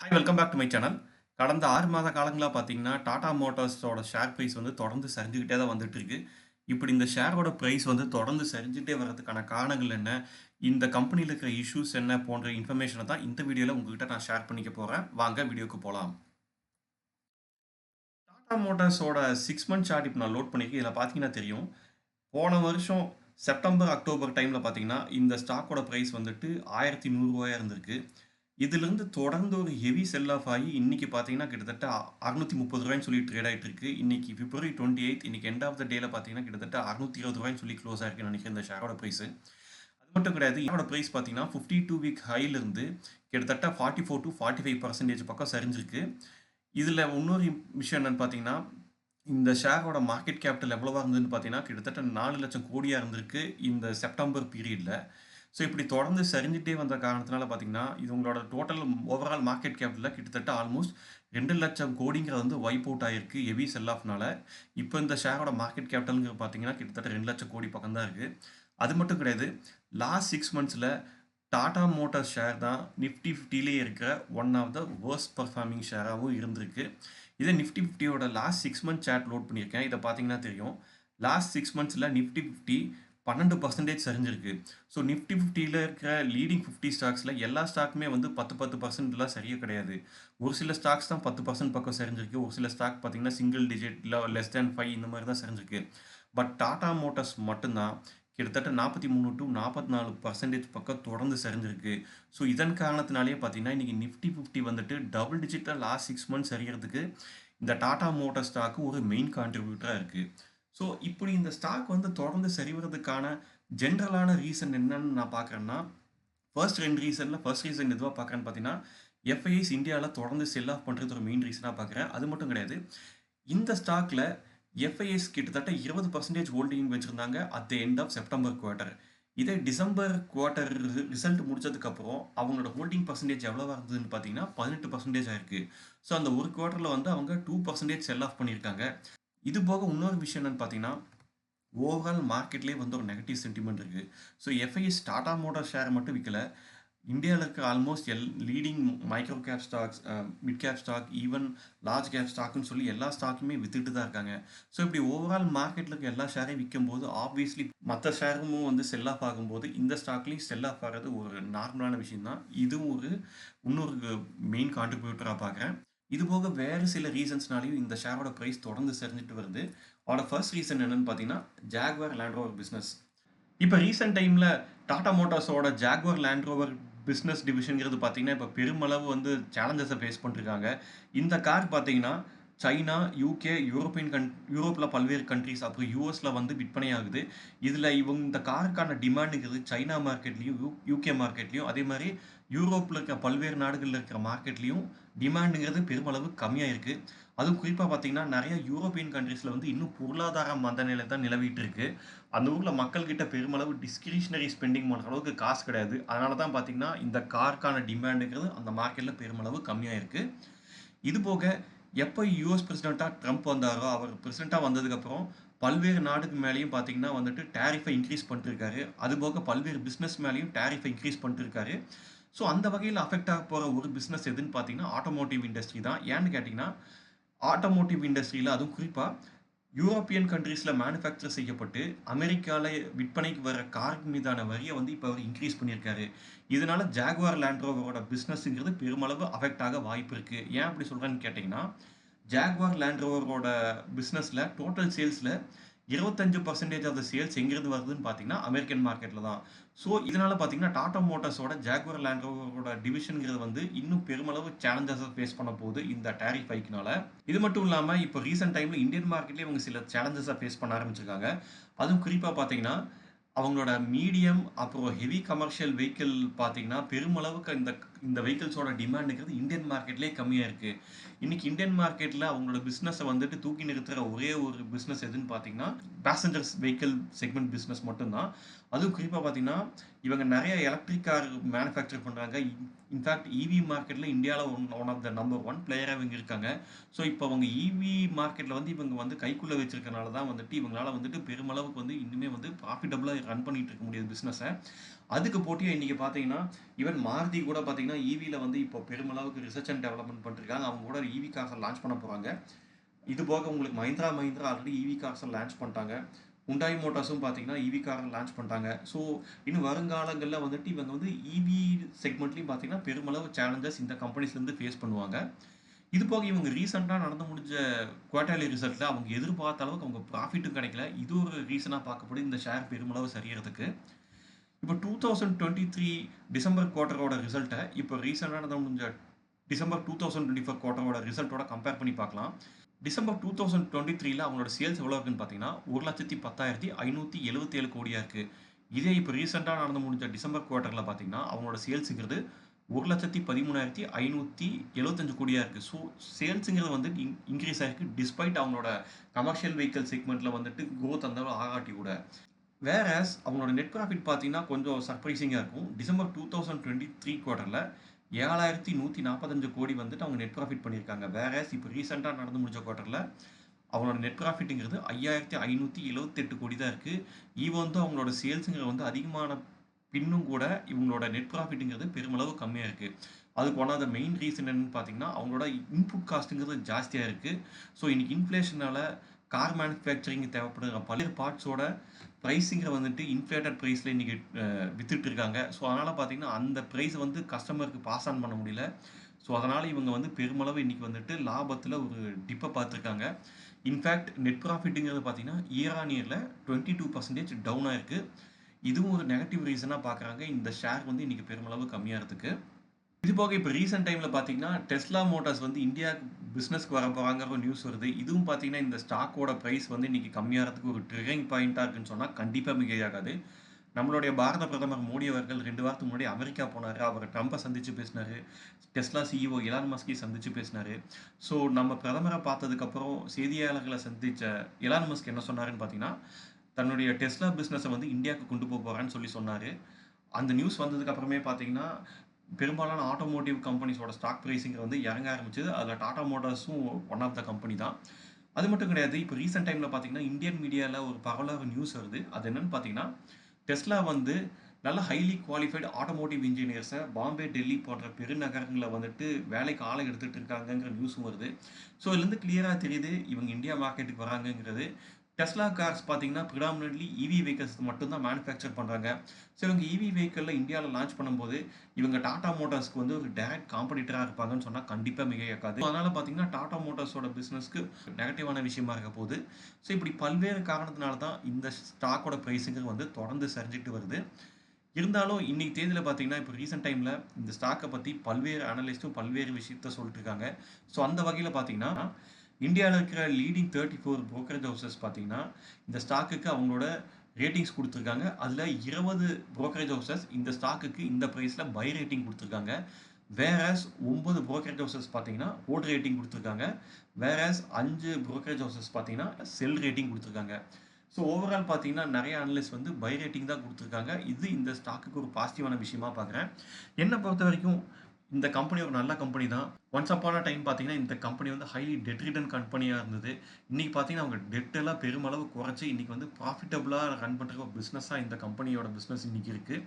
Hi welcome back to my channel கடந்த ஆறு மாத காலங்களாக பார்த்தீங்கன்னா டாடா மோட்டார்ஸோட ஷேர் ப்ரைஸ் வந்து தொடர்ந்து சரிஞ்சுக்கிட்டே தான் வந்துட்டு இருக்கு. இப்படி இந்த ஷேரோட ப்ரைஸ் வந்து தொடர்ந்து சரிஞ்சுட்டே வர்றதுக்கான காரணங்கள் என்ன? இந்த கம்பெனியில் இருக்கிற இஷ்யூஸ் என்ன? போன்ற இன்ஃபர்மேஷனை தான் இந்த வீடியோவில் உங்ககிட்ட நான் ஷேர் பண்ணிக்க போகிறேன் வாங்க வீடியோக்கு போகலாம் டாடா மோட்டார்ஸோட சிக்ஸ் மந்த் சார்ட் இப்போ நான் லோட் பண்ணியிருக்கேன் இதில் பார்த்தீங்கன்னா தெரியும். போன வருஷம் செப்டம்பர் அக்டோபர் டைமில் பார்த்தீங்கன்னா இந்த ஸ்டாக்கோட ப்ரைஸ் வந்துட்டு ஆயிரத்தி நூறுரூவாயாக இருந்திருக்கு. இதிலிருந்து தொடர்ந்து ஒரு ஹெவி செல் ஆஃப் ஆகி இன்னைக்கு பார்த்தீங்கன்னா கிட்டத்தட்ட அறுநூத்தி முப்பது ரூபாய்னு சொல்லி ட்ரேட் ஆகிட்டு இருக்கு. இன்னைக்கு பிப்ரவரி டுவெண்ட்டி எயிட் இன்னைக்கு எண்ட் ஆஃப் த டேல பார்த்தீங்கன்னா கிட்டத்தட்ட அறுநூத்தி இருபது ரூபாய்னு சொல்லி க்ளோஸ் ஆயிருக்குன்னு நினைக்கிறேன் இந்த ஷேரோட ப்ரைஸ் அது மட்டும் கிடையாது இதோட ப்ரைஸ் பார்த்தீங்கன்னா ஃபிஃப்டி டூ வீக் ஹைலேருந்து கிட்டத்தட்ட forty four to forty five percentage பக்கம் சரிஞ்சிருக்கு. இதில் இன்னொரு விஷயம் என்னென்னு பார்த்தீங்கன்னா இந்த ஷேரோட மார்க்கெட் கேபிட்டல் எவ்வளோவா இருந்ததுன்னு பார்த்தீங்கன்னா கிட்டத்தட்ட நாலு லட்சம் கோடியாக இருந்திருக்கு இந்த செப்டம்பர் பீரியடில் ஸோ இப்படி தொடர்ந்து சரிஞ்சிட்டே வந்த காரணத்தினால பார்த்தீங்கன்னா இது உங்களோட டோட்டல் ஓவரால் மார்க்கெட் கேபிட்டலில் கிட்டத்தட்ட ஆல்மோஸ்ட் ரெண்டு லட்சம் கோடிங்கிறது வந்து வைப் அவுட் ஆயிருக்கு ஹெவி செல் ஆஃப்னால இப்போ இந்த ஷேரோட மார்க்கெட் கேபிட்டலுங்கிற பார்த்தீங்கன்னா கிட்டத்தட்ட ரெண்டு லட்சம் கோடி பக்கம் தான் இருக்குது அது மட்டும் கிடையாது லாஸ்ட் சிக்ஸ் மந்த்ஸில் டாடா மோட்டார் ஷேர் தான் நிஃப்டி ஃபிஃப்டிலே இருக்கிற one of the worst performing ஷேராகவும் இருந்திருக்கு. இதே Nifty ஃபிஃப்டியோட last six month chart load பண்ணியிருக்கேன். இதை பார்த்தீங்கன்னா தெரியும். லாஸ்ட் சிக்ஸ் மந்த்ஸில் நிஃப்டி ஃபிஃப்டி பன்னெண்டு பர்சன்டேஜ் சரிஞ்சிருக்கு. ஸோ நிஃப்டி ஃபிஃப்டியில் இருக்கிற லீடிங் ஃபிஃப்டி ஸ்டாக்ஸில் எல்லா ஸ்டாக்குமே வந்து பத்து பத்து பர்சன்ட்லாம் சரியாக கிடையாது. ஒரு சில ஸ்டாக்ஸ் தான் பத்து பர்சன்ட் பக்கம் சரிஞ்சிருக்கு. ஒரு சில ஸ்டாக் பார்த்தீங்கன்னா சிங்கிள் டிஜிட் இல்லை லெஸ் தேன் ஃபைவ் இந்த மாதிரி தான் சரிஞ்சிருக்கு. பட் டாடா மோட்டார்ஸ் மட்டும்தான் கிட்டத்தட்ட நாற்பத்தி மூணு டு நாற்பத்தி நாலு பர்சன்டேஜ் பக்கம் தொடர்ந்து சரிஞ்சிருக்கு. ஸோ இதன் காரணத்தினாலேயே பார்த்தீங்கன்னா இன்றைக்கி நிஃப்டி ஃபிஃப்டி வந்துட்டு டபுள் டிஜிட்டாக லாஸ்ட் சிக்ஸ் மந்த்ஸ் சரிகிறதுக்கு இந்த டாடா மோட்டார் ஸ்டாக்கு ஒரு மெயின் கான்ட்ரிபியூட்டராக இருக்குது ஸோ இப்படி இந்த ஸ்டாக் வந்து தொடர்ந்து சரிவரதுக்கான ஜென்ரலான ரீசன் என்னன்னு நான் பார்க்குறேன்னா ஃபர்ஸ்ட் ரெண்டு ரீசனில் ஃபர்ஸ்ட் ரீசன் எதுவாக பார்க்குறேன்னு பார்த்தீங்கன்னா எஃப்ஐஎஸ் இந்தியாவில் தொடர்ந்து செல் ஆஃப் பண்ணுறது ஒரு மெயின் ரீசனாக பார்க்குறேன். அது மட்டும் கிடையாது. இந்த ஸ்டாக்கில் எஃப்ஐஎஸ் கிட்டத்தட்ட இருபது பர்சன்டேஜ் ஹோல்டிங் வச்சுருந்தாங்க at the end of September quarter இதே டிசம்பர் குவார்ட்டர் ரிசல்ட் முடிச்சதுக்கப்புறம் அவங்களோட ஹோல்டிங் பர்சன்டேஜ் எவ்வளோ இருந்ததுன்னு பார்த்தீங்கன்னா பதினெட்டு பர்சன்டேஜ் ஆயிருக்கு. ஸோ அந்த ஒரு குவார்ட்டரில் வந்து அவங்க டூ பர்சன்டேஜ் செல் ஆஃப் பண்ணியிருக்காங்க. இது போக இன்னொரு விஷயம் என்னன்னு பார்த்தீங்கன்னா ஓவரால் மார்க்கெட்லேயே வந்து ஒரு நெகட்டிவ் சென்டிமெண்ட் இருக்குது so FIs Tata motor share மட்டும் விற்கல இந்தியாவில் இருக்க almost all leading micro cap stocks mid cap stock even large cap ஸ்டாக்னு சொல்லி எல்லா ஸ்டாக்குமே வித்துட்டு தான் இருக்காங்க. ஸோ இப்படி ஓவரால் மார்க்கெட்டில் இருக்க எல்லா ஷேரையும் விற்கும் போது ஆப்வியஸ்லி மற்ற ஷேரும் வந்து செல் ஆஃப் ஆகும்போது இந்த ஸ்டாக்லேயும் செல் ஆஃப் ஆகிறது ஒரு நார்மலான விஷயம் தான் இதுவும் ஒரு இன்னொரு மெயின் கான்ட்ரிபியூட்டராக பார்க்குறேன் இது போக வேறு சில ரீசன்ஸ்னாலையும் இந்த ஷேரோட ப்ரைஸ் தொடர்ந்து சரிஞ்சிட்டு வருது. அதோட ஃபர்ஸ்ட் ரீசன் என்னன்னு பார்த்தீங்கன்னா ஜாக்வார் லேண்ட்ரோவர் பிஸ்னஸ் இப்போ ரீசெண்ட் டைமில் டாடா மோட்டார்ஸோட ஜாக்வார் லேண்ட்ரோவர் பிஸ்னஸ் டிவிஷனுங்கிறது பார்த்தீங்கன்னா இப்போ பெருமளவு வந்து சேலஞ்சஸை ஃபேஸ் பண்ணிருக்காங்க. இந்த கார் பார்த்தீங்கன்னா சைனா யூகே யூரோப்பியன் கன் யூரோப்பில் பல்வேறு கண்ட்ரிஸ் அப்புறம் யூஎஸில் வந்து விற்பனை ஆகுது. இதில் இவங்க இந்த காருக்கான டிமாண்டுங்கிறது சைனா மார்க்கெட்லேயும் யூ யூகே மார்க்கெட்லேயும் அதே மாதிரி யூரோப்பில் இருக்க பல்வேறு நாடுகளில் இருக்கிற மார்க்கெட்லேயும் டிமாண்டுங்கிறது பெருமளவு கம்மியாக இருக்குது அதுவும் குறிப்பாக பார்த்தீங்கன்னா நிறைய யூரோப்பியன் கண்ட்ரீஸில் வந்து இன்னும் பொருளாதார மந்த நிலை தான் நிலவிட்டு இருக்கு. அந்த ஊரில் மக்கள்கிட்ட பெருமளவு டிஸ்கிரிஷனரி ஸ்பெண்டிங் பண்ணுற அளவுக்கு காசு கிடையாது. அதனால தான் பார்த்தீங்கன்னா இந்த காருக்கான டிமாண்டுங்கிறது அந்த மார்க்கெட்டில் பெருமளவு கம்மியாக இருக்குது இது போக எப்போ யூஎஸ் பிரசிடெண்ட்டாக ட்ரம்ப் வந்தாரோ அவர் பிரசிடெண்ட்டாக வந்ததுக்கப்புறம் பல்வேறு நாடுக்கு மேலேயும் பார்த்தீங்கன்னா வந்துட்டு டேரிஃபை இன்க்ரீஸ் பண்ணிருக்காரு அது போக பல்வேறு பிஸ்னஸ் மேலேயும் டேரிஃபை இன்க்ரீஸ் பண்ணிருக்காரு ஸோ அந்த வகையில் அஃபெக்ட் ஆக போகிற ஒரு பிஸ்னஸ் எதுன்னு பார்த்தீங்கன்னா ஆட்டோமோட்டிவ் இண்டஸ்ட்ரி தான். ஏன்னு கேட்டிங்கன்னா ஆட்டோமோட்டிவ் இண்டஸ்ட்ரியில் அதுவும் குறிப்பாக யூரோப்பியன் கண்ட்ரீஸில் மேனுஃபேக்சர் செய்யப்பட்டு அமெரிக்காவில் விற்பனைக்கு வர காருக்கு மீதான வரியை வந்து இப்போ அவர் இன்க்ரீஸ் பண்ணியிருக்காரு. இதனால் ஜாகுவார் லேண்ட்ரோவரோட பிஸ்னஸ்ங்கிறது பெருமளவு அஃபெக்ட் ஆக வாய்ப்பு இருக்குது ஏன் அப்படி சொல்கிறேன்னு கேட்டிங்கன்னா ஜாகுவார் லேண்ட்ரோவரோட பிஸ்னஸில் டோட்டல் சேல்ஸில் இருபத்தஞ்சு பர்சன்டேஜ் ஆஃப் த சேல்ஸ் எங்கிருந்து வருதுன்னு பார்த்தீங்கன்னா அமெரிக்கன் மார்க்கெட்டில் தான். ஸோ இதனால் பார்த்தீங்கன்னா டாடா மோட்டார்ஸோட ஜாகுவர் லேண்ட் டிவிஷனுங்கிறது வந்து இன்னும் பெருமளவு சேலஞ்சஸை ஃபேஸ் பண்ண போகுது இந்த டேரிஃப் ஹைக்னால இது மட்டும் இல்லாமல் இப்போ ரீசெண்ட் டைமில் இந்தியன் மார்க்கெட்லேயே இவங்க சில சேலஞ்சஸை ஃபேஸ் பண்ண ஆரம்பிச்சிருக்காங்க. அதுவும் குறிப்பாக பார்த்தீங்கன்னா அவங்களோட மீடியம் அப்புறம் ஹெவி கமர்ஷியல் வெஹிக்கிள் பார்த்தீங்கன்னா பெருமளவுக்கு இந்த இந்த வெஹிக்கிள்ஸோட டிமாண்டுங்கிறது இந்தியன் மார்க்கெட்லேயே கம்மியாக இருக்குது இன்னைக்கு இந்தியன் மார்க்கெட்டில் அவங்களோட பிஸ்னஸை வந்துட்டு தூக்கி நிறுத்துகிற ஒரே ஒரு பிஸ்னஸ் எதுன்னு பார்த்தீங்கன்னா பேசஞ்சர்ஸ் வெஹிக்கிள் செக்மெண்ட் பிஸ்னஸ் மட்டும்தான். அதுவும் குறிப்பாக பார்த்தீங்கன்னா, இவங்க நிறைய எலக்ட்ரிக் கார் மேனுஃபேக்சர் பண்ணுறாங்க இன் இவி மார்க்கெட்டில் இந்தியாவில் one one of the number one பிளேயராக இவங்க இருக்காங்க. ஸோ, இப்போ அவங்க ஈவி மார்க்கெட்டில் வந்து இவங்க வந்து கைக்குள்ளே வச்சிருக்கனால தான் வந்துட்டு இவங்களால வந்துட்டு பெருமளவுக்கு வந்து இன்னுமே வந்து ப்ராஃபிட்டபுளாக ரன் பண்ணிட்டு இருக்க முடியாது பிஸ்னஸை அதுக்கு போட்டியாக இன்றைக்கி பார்த்தீங்கன்னா, ஈவன் மாருதி கூட பார்த்தீங்கன்னா, இவியில் e வந்து இப்போ பெருமளவுக்கு ரிசர்ச் அண்ட் டெவலப்மெண்ட் பண்ணிட்டுருக்காங்க. அவங்க கூட ஈவி காசை லான்ச் பண்ண போகிறாங்க இது போக உங்களுக்கு மஹிந்திரா மஹிந்திரா ஆல்ரெடி ஈவி காசை லான்ச் பண்ணிட்டாங்க. ஹுண்டாய் மோட்டார்ஸும் பார்த்தீங்கன்னா, இவி காரை லான்ச் பண்ணிட்டாங்க. ஸோ, இன்னும் வருங்காலங்களில் வந்துட்டு இவங்க வந்து ஈவி செக்மெண்ட்லேயும் பார்த்தீங்கன்னா, பெருமளவு சேலஞ்சஸ் இந்த கம்பெனிஸ்லேருந்து ஃபேஸ் பண்ணுவாங்க. இது போக இவங்க ரீசெண்டாக நடந்து முடிஞ்ச குவார்ட்டர்லி ரிசல்ட்டில் அவங்க எதிர்பார்த்த அளவுக்கு அவங்க ப்ராஃபிட்டும் கிடைக்கல. இது ஒரு ரீசனாக பார்க்கப்படும் இந்த ஷேர் பெருமளவு சரியறதுக்கு. இப்போ 2023 டிசம்பர் குவார்ட்டரோட ரிசல்ட்டை இப்போ ரீசெண்டாக நடந்து முடிஞ்ச டிசம்பர் 2024 குவார்ட்டரோட ரிசல்ட்டோட கம்பேர் பண்ணி பார்க்கலாம். டிசம்பர் 2023ல அவங்களோட சேல்ஸ் எவ்வளோ இருக்குன்னு பார்த்தீங்கன்னா, 1,10,577 கோடியா இருக்கு. இதே இப்போ ரீசெண்டாக நடந்து முடிஞ்ச டிசம்பர் குவார்ட்டரில் பார்த்தீங்கன்னா, அவங்களோட சேல்ஸ்ங்கிறது 1,13,575 கோடியா இருக்கு. ஸோ, சேல்ஸுங்கிறது வந்து இன் இன்க்ரீஸ் ஆகிருக்கு டிஸ்பைட் அவங்களோட கமர்ஷியல் வெஹிக்கல் செக்மெண்ட்டில் வந்துட்டு க்ரோத் அந்த ஆகாட்டி கூட. வேறஸ் அவங்களோட நெட் ப்ராஃபிட் பார்த்தீங்கன்னா, கொஞ்சம் சர்ப்ரைசிங்காக இருக்கும். December two thousand twenty three குவார்ட்டரில் 7,145 கோடி வந்துட்டு அவங்க நெட் ப்ராஃபிட் பண்ணியிருக்காங்க. வேர்ஆஸ் இப்போ ரீசெண்டாக நடந்து முடிஞ்ச குவார்ட்டரில் அவங்களோட நெட் ப்ராஃபிட்டுங்கிறது ஐயாயிரத்தி ஐநூற்றி எழுவத்தெட்டு கோடி தான் இருக்குது ஈவன் வந்து அவங்களோட சேல்ஸுங்கிற வந்து அதிகமான பின்னும் கூட இவங்களோட நெட் ப்ராஃபிட்டுங்கிறது பெருமளவு கம்மியாக இருக்குது அதுக்கு one of the main reason என்னன்னு பார்த்தீங்கன்னா, அவங்களோட இன்புட் காஸ்ட்டுங்கிறது ஜாஸ்தியாக இருக்குது ஸோ, இன்னைக்கு இன்ஃப்ளேஷனால கார் மேனுஃபேக்சரிங் தேவைப்படுற பல்வேறு பார்ட்ஸோட ப்ரைஸிங்கிற வந்துட்டு இன்ஃப்ளேட்டட் ப்ரைஸில் இன்னைக்கு வித்துட்டு இருக்காங்க. ஸோ, அதனால் பார்த்தீங்கன்னா, அந்த ப்ரைஸை வந்து கஸ்டமருக்கு பாஸ் ஆன் பண்ண முடியல. ஸோ, அதனால் இவங்க வந்து பெருமளவு இன்றைக்கி வந்துட்டு லாபத்தில் ஒரு டிப்பை பார்த்துருக்காங்க. இன்ஃபேக்ட் நெட் ப்ராஃபிட்டுங்கிறது பார்த்தீங்கன்னா, இயர் ஆன் இயரில் டுவெண்ட்டி டூ பர்சன்டேஜ் டவுன் ஆயிருக்கு. இதுவும் ஒரு நெகட்டிவ் ரீசனாக பார்க்குறாங்க. இந்த ஷேர் வந்து இன்றைக்கி பெருமளவு கம்மியாறதுக்கு. இது போக இப்போ ரீசெண்ட் டைமில் பார்த்தீங்கன்னா, டெஸ்லா மோட்டார்ஸ் வந்து இந்தியாவுக்கு பிஸ்னஸ்க்கு வர போகிறாங்கிற ஒரு நியூஸ் வருது. இதுவும் பார்த்தீங்கன்னா, இந்த ஸ்டாக்கோட ப்ரைஸ் வந்து இன்னைக்கு கம்மியாகிறதுக்கு ஒரு ட்ரிகரிங் பாயிண்ட்டாக இருக்குன்னு சொன்னால் கண்டிப்பாக மிகையாகாது. நம்மளுடைய பாரத பிரதமர் மோடி அவர்கள் ரெண்டு வாரத்துக்கு முன்னாடி அமெரிக்கா போனார் அவர் ட்ரம்ப்பை சந்தித்து பேசினாரு. டெஸ்லா சிஇஓ எலான் மஸ்கையும் சந்தித்து பேசினாரு. ஸோ, நம்ம பிரதமரை பார்த்ததுக்கப்புறம் செய்தியாளர்களை சந்திச்ச எலான் மஸ்க் என்ன சொன்னாருன்னு பார்த்தீங்கன்னா, தன்னுடைய டெஸ்லா பிஸ்னஸை வந்து இந்தியாவுக்கு கொண்டு போக போகிறான்னு சொல்லி சொன்னார் அந்த நியூஸ் வந்ததுக்கு அப்புறமே பார்த்தீங்கன்னா, பெரும்பாலான ஆட்டோமோட்டிவ் கம்பெனிஸோட ஸ்டாக் பிரைஸிங் வந்து இறங்க ஆரம்பிச்சது. அதில் டாடா மோட்டார்ஸும் ஒன் ஆஃப் த கம்பெனி தான். அது மட்டும் கிடையாது. இப்போ ரீசெண்ட் டைமில் பார்த்தீங்கன்னா, இந்தியன் மீடியாவில் ஒரு பரவலாக நியூஸ் வருது. அது என்னென்னு பார்த்தீங்கன்னா, டெஸ்லா வந்து நல்ல ஹைலி குவாலிஃபைட் ஆட்டோமோட்டிவ் இன்ஜினியர்ஸை பாம்பே, டெல்லி போன்ற பெருநகரங்களில் வந்துட்டு வேலைக்கு ஆளை எடுத்துகிட்டு இருக்காங்கங்கிற நியூஸும் வருது. ஸோ, இதுலேருந்து கிளியராக தெரியுது இவங்க இந்தியா மார்க்கெட்டுக்கு வராங்கங்கிறது. டெஸ்லா கார்ஸ் பார்த்தீங்கன்னா, ப்ரிடாமினட்லி ஈவி வெஹிக்கல்ஸ் மட்டும் தான் மேனுஃபேக்சர் பண்ணுறாங்க ஸோ, இவங்க ஈவி வெஹிக்கலில் இந்தியாவில் லான்ச் பண்ணும்போது, இவங்க டாடா மோட்டார்ஸ்க்கு வந்து ஒரு டேரக்ட் காம்படிட்டராக இருப்பாங்கன்னு சொன்னால் கண்டிப்பாக மிக இயக்காது அதனால் பார்த்தீங்கன்னா, டாடா மோட்டார்ஸோட பிஸ்னஸ்க்கு நெகட்டிவான விஷயமா இருக்க போகுது. ஸோ, இப்படி பல்வேறு காரணத்தினால தான் இந்த ஸ்டாக்கோட ப்ரைஸுங்கிறது வந்து தொடர்ந்து சரிஞ்சுட்டு வருது. இருந்தாலும் இன்னைக்கு தேதியில் பார்த்தீங்கன்னா, இப்போ ரீசெண்ட் டைமில் இந்த ஸ்டாக்கை பற்றி பல்வேறு அனலிஸ்ட்டும் பல்வேறு விஷயத்த சொல்லிட்டு இருக்காங்க. ஸோ, அந்த வகையில் பார்த்தீங்கன்னா, இந்தியாவில் இருக்கிற லீடிங் 34 புரோக்கரேஜ் ஹவுஸஸ் பார்த்தீங்கன்னா, இந்த ஸ்டாக்குக்கு அவங்களோட ரேட்டிங்ஸ் கொடுத்துருக்காங்க. அதில் இருபது புரோக்கரேஜ் ஹவுஸஸ் இந்த ஸ்டாக்குக்கு இந்த ப்ரைஸில் பை ரேட்டிங் கொடுத்துருக்காங்க. வேறஸ் ஒம்பது புரோக்கரேஜ் ஹவுஸஸ் பார்த்தீங்கன்னா, ஹோல்ட் ரேட்டிங் கொடுத்துருக்காங்க. வேறஸ் அஞ்சு புரோக்கரேஜ் ஹவுசஸ் பார்த்தீங்கன்னா, செல் ரேட்டிங் கொடுத்துருக்காங்க. ஸோ, ஓவரால் பார்த்தீங்கன்னா, நிறைய அனலிஸ்ட் வந்து பை ரேட்டிங் தான் கொடுத்துருக்காங்க. இது இந்த ஸ்டாக்குக்கு ஒரு பாசிட்டிவான விஷயமா பார்க்குறேன். என்னை பொறுத்த வரைக்கும் இந்த கம்பெனி ஒரு நல்ல கம்பெனி தான். ஒன்ஸ் அப்பான டைம் பார்த்தீங்கன்னா, இந்த கம்பெனி வந்து ஹைலி டெட் ரிட்டன் கம்பெனியாக இருந்தது. இன்றைக்கி பார்த்தீங்கன்னா, அவங்க டெட் எல்லாம் பெருமளவு குறைச்சி இன்றைக்கி வந்து ப்ராஃபிட்டபுளாக ரன் பண்ணுற ஒரு பிஸ்னஸாக இந்த கம்பெனியோட பிஸ்னஸ் இன்றைக்கி இருக்குது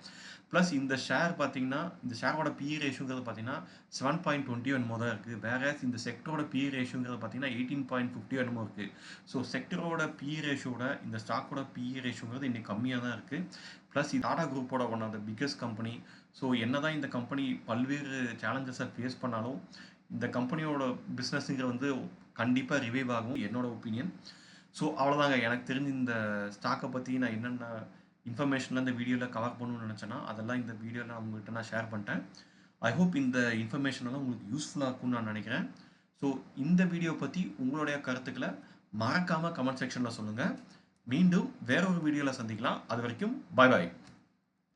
ப்ளஸ் இந்த ஷேர் பார்த்தீங்கன்னா, இந்த ஷேரோட பி ரேஷியோங்கிறது பார்த்தீங்கன்னா, செவன் பாயிண்ட் டுவெண்ட்டி ஒன் தான் இருக்குது வேர்ஆஸ் இந்த செக்டரோட பி ரேஷியோங்கிறது பார்த்தீங்கன்னா, 18.50 என்னமோ இருக்கு. ஸோ, செக்டரோட பி ரேஷியோட இந்த ஸ்டாக்கோட பிஇ ரேஷியோங்கிறது இன்றைக்கி கம்மியாக தான் இருக்குது ப்ளஸ் டாடா குரூப்போட one of the biggest company. So, என்னதான் இந்த கம்பெனி பல்வேறு சேலஞ்சஸை ஃபேஸ் பண்ணாலும், இந்த கம்பெனியோட பிஸ்னஸ்ங்கிற வந்து கண்டிப்பாக ரிவைவ் ஆகும். என்னோட ஒப்பீனியன். ஸோ, அவ்வளோதாங்க. எனக்கு தெரிஞ்சு இந்த ஸ்டாக்கை பற்றி நான் என்னென்ன இன்ஃபர்மேஷன்லாம் இந்த வீடியோவில் கவர் பண்ணணும்னு நினச்சேன்னா அதெல்லாம் இந்த வீடியோவில் உங்கள்கிட்ட நான் ஷேர் பண்ணிட்டேன். ஐ ஹோப் இந்த இன்ஃபர்மேஷன்லாம் உங்களுக்கு யூஸ்ஃபுல்லாக இருக்கும்னு நான் நினைக்கிறேன். ஸோ, இந்த வீடியோ பற்றி உங்களுடைய கருத்துக்களை மறக்காமல் கமெண்ட் செக்ஷனில் சொல்லுங்கள் மீண்டும் வேற ஒரு வீடியோவில் சந்திக்கலாம். அது வரைக்கும் பாய் பாய்.